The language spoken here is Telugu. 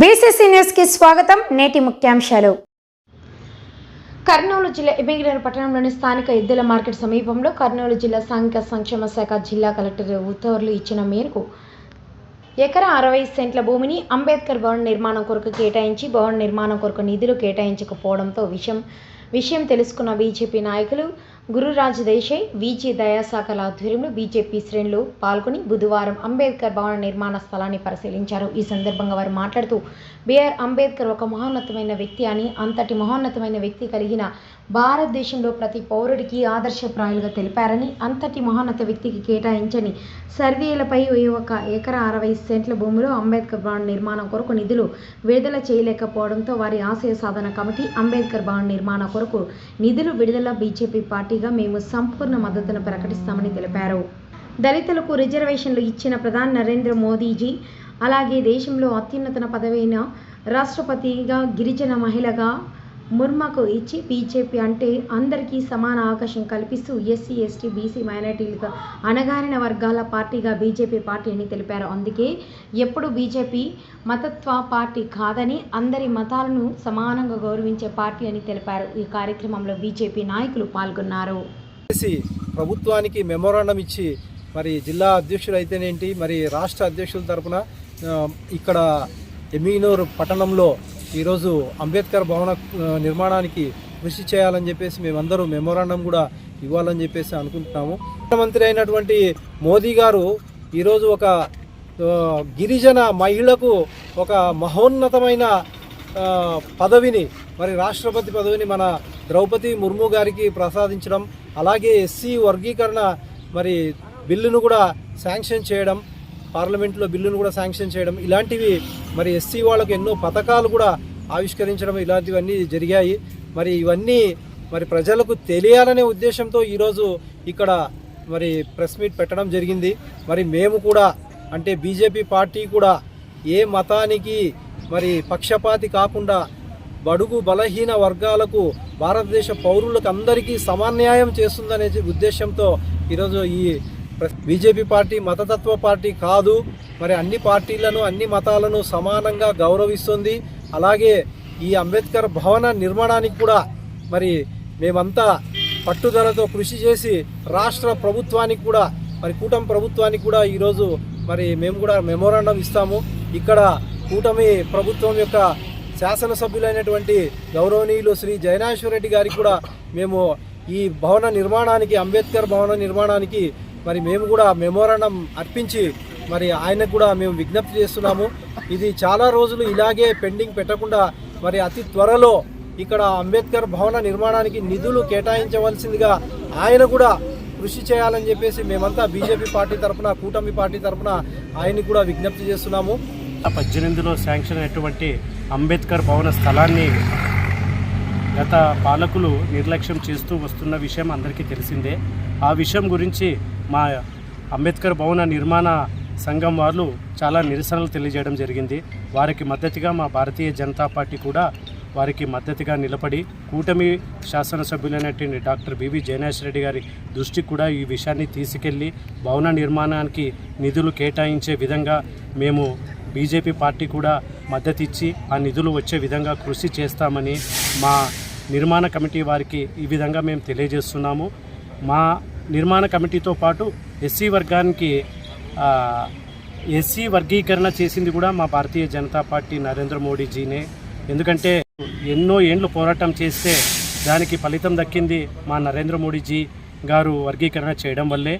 బీసీసీ న్యూస్కి స్వాగతం. నేటి ముఖ్యాంశాలు. కర్నూలు జిల్లా ఎమ్మిగినూరు పట్టణంలోని స్థానిక ఎద్దుల మార్కెట్ సమీపంలో కర్నూలు జిల్లా సాంఘిక సంక్షేమ శాఖ జిల్లా కలెక్టర్ ఉత్తర్వులు ఇచ్చిన మేరకు ఎకరా అరవై సెంట్ల భూమిని అంబేద్కర్ భవన్ నిర్మాణం కొరకు కేటాయించి భవన్ నిర్మాణం కొరకు నిధులు కేటాయించకపోవడంతో విషయం విషయం తెలుసుకున్న బీజేపీ నాయకులు గురురాజ్ దేశాయ్ వీజే దయాశాఖల ఆధ్వర్యంలో బీజేపీ శ్రేణులు పాల్గొని బుధవారం అంబేద్కర్ భవన నిర్మాణ స్థలాన్ని పరిశీలించారు. ఈ సందర్భంగా వారు మాట్లాడుతూ బిఆర్ అంబేద్కర్ ఒక మహోన్నతమైన వ్యక్తి అని అంతటి మహోన్నతమైన వ్యక్తి కలిగిన భారతదేశంలో ప్రతి పౌరుడికి ఆదర్శప్రాయులుగా తెలిపారని అంతటి మహోన్నత వ్యక్తికి కేటాయించని సర్వేలపై ఒక ఎకరా అరవై సెంట్ల భూమిలో అంబేద్కర్ భవన్ నిర్మాణం కొరకు నిధులు విడుదల చేయలేకపోవడంతో వారి ఆశయ సాధన కమిటీ అంబేద్కర్ భవన్ నిర్మాణం కొరకు నిధులు విడుదల బీజేపీ పార్టీ పార్టీగా మేము సంపూర్ణ మద్దతును ప్రకటిస్తామని తెలిపారు. దళితులకు రిజర్వేషన్లు ఇచ్చిన ప్రధాని నరేంద్ర మోదీజీ అలాగే దేశంలో అత్యున్నత పదవైన రాష్ట్రపతిగా గిరిజన మహిళగా ముర్మకు ఇచ్చి బీజేపీ అంటే అందరికీ సమాన అవకాశం కల్పిస్తూ ఎస్సీ ఎస్టీ బీసీ మైనార్టీలుగా అణగారిన వర్గాల పార్టీగా బీజేపీ పార్టీ అని తెలిపారు. అందుకే ఎప్పుడు బీజేపీ మతత్వ పార్టీ కాదని అందరి మతాలను సమానంగా గౌరవించే పార్టీ అని తెలిపారు. ఈ కార్యక్రమంలో బీజేపీ నాయకులు పాల్గొన్నారు. చేసి ప్రభుత్వానికి మెమోరాండం ఇచ్చి మరి జిల్లా అధ్యక్షుడు అయితేనేంటి మరి రాష్ట్ర అధ్యక్షుల తరపున ఇక్కడ ఎమీనూరు పట్టణంలో ఈరోజు అంబేద్కర్ భవన నిర్మాణానికి కృషి చేయాలని చెప్పేసి మేమందరూ మెమోరాండం కూడా ఇవ్వాలని చెప్పేసి అనుకుంటున్నాము. ముఖ్యమంత్రి అయినటువంటి మోదీ గారు ఈరోజు ఒక గిరిజన మహిళకు ఒక మహోన్నతమైన పదవిని మరి రాష్ట్రపతి పదవిని మన ద్రౌపది ముర్ము గారికి ప్రసాదించడం అలాగే ఎస్సీ వర్గీకరణ మరి బిల్లును కూడా శాంక్షన్ చేయడం పార్లమెంట్లో బిల్లును కూడా శాంక్షన్ చేయడం ఇలాంటివి మరి ఎస్సీ వాళ్ళకు ఎన్నో పథకాలు కూడా ఆవిష్కరించడం ఇలాంటివన్నీ జరిగాయి. మరి ఇవన్నీ మరి ప్రజలకు తెలియాలనే ఉద్దేశంతో ఈరోజు ఇక్కడ మరి ప్రెస్ మీట్ పెట్టడం జరిగింది. మరి మేము కూడా అంటే బీజేపీ పార్టీ కూడా ఏ మతానికి మరి పక్షపాతి కాకుండా బడుగు బలహీన వర్గాలకు భారతదేశ పౌరులకు అందరికీ సమన్యాయం చేస్తుందనే ఉద్దేశంతో ఈరోజు ఈ బీజేపీ పార్టీ మతతత్వ పార్టీ కాదు మరి అన్ని పార్టీలను అన్ని మతాలను సమానంగా గౌరవిస్తుంది. అలాగే ఈ అంబేద్కర్ భవన నిర్మాణానికి కూడా మరి మేమంతా పట్టుదలతో కృషి చేసి రాష్ట్ర ప్రభుత్వానికి కూడా మరి కూటమి ప్రభుత్వానికి కూడా ఈరోజు మరి మేము కూడా మెమోరాండం ఇస్తాము. ఇక్కడ కూటమి ప్రభుత్వం యొక్క శాసనసభ్యులైనటువంటి గౌరవనీయులు శ్రీ జయనాశ్వరరెడ్డి గారికి కూడా మేము ఈ భవన నిర్మాణానికి అంబేద్కర్ భవన నిర్మాణానికి మరి మేము కూడా మెమోరాండం అర్పించి మరి ఆయనకు కూడా మేము విజ్ఞప్తి చేస్తున్నాము. ఇది చాలా రోజులు ఇలాగే పెండింగ్ పెట్టకుండా మరి అతి త్వరలో ఇక్కడ అంబేద్కర్ భవన నిర్మాణానికి నిధులు కేటాయించవలసిందిగా ఆయన కూడా కృషి చేయాలని చెప్పేసి మేమంతా బీజేపీ పార్టీ తరఫున కూటమి పార్టీ తరఫున ఆయన్ని కూడా విజ్ఞప్తి చేస్తున్నాము. పద్దెనిమిదిలో శాంక్షన్ అయినటువంటి అంబేద్కర్ భవన స్థలాన్ని గత పాలకులు నిర్లక్ష్యం చేస్తూ వస్తున్న విషయం అందరికీ తెలిసిందే. ఆ విషయం గురించి మా అంబేద్కర్ భవన నిర్మాణ సంఘం వాళ్ళు చాలా నిరసనలు తెలియజేయడం జరిగింది. వారికి మద్దతుగా మా భారతీయ జనతా పార్టీ కూడా వారికి మద్దతుగా నిలబడి కూటమి శాసనసభ్యులైనటువంటి doctor B V Jayanath Reddy గారి దృష్టికి కూడా ఈ విషయాన్ని తీసుకెళ్ళి భవన నిర్మాణానికి నిధులు కేటాయించే విధంగా మేము బీజేపీ పార్టీ కూడా మద్దతిచ్చి ఆ నిధులు వచ్చే విధంగా కృషి చేస్తామని మా నిర్మాణ కమిటీ వారికి ఈ విధంగా మేము తెలియజేస్తున్నాము. మా నిర్మాణ కమిటీతో పాటు ఎస్సీ వర్గానికి ఎస్సీ వర్గీకరణ చేసింది కూడా మా భారతీయ జనతా పార్టీ నరేంద్ర మోడీజీనే. ఎందుకంటే ఎన్నో ఏండ్లు పోరాటం చేస్తే దానికి ఫలితం దక్కింది మా నరేంద్ర మోడీజీ గారు వర్గీకరణ చేయడం వల్లే.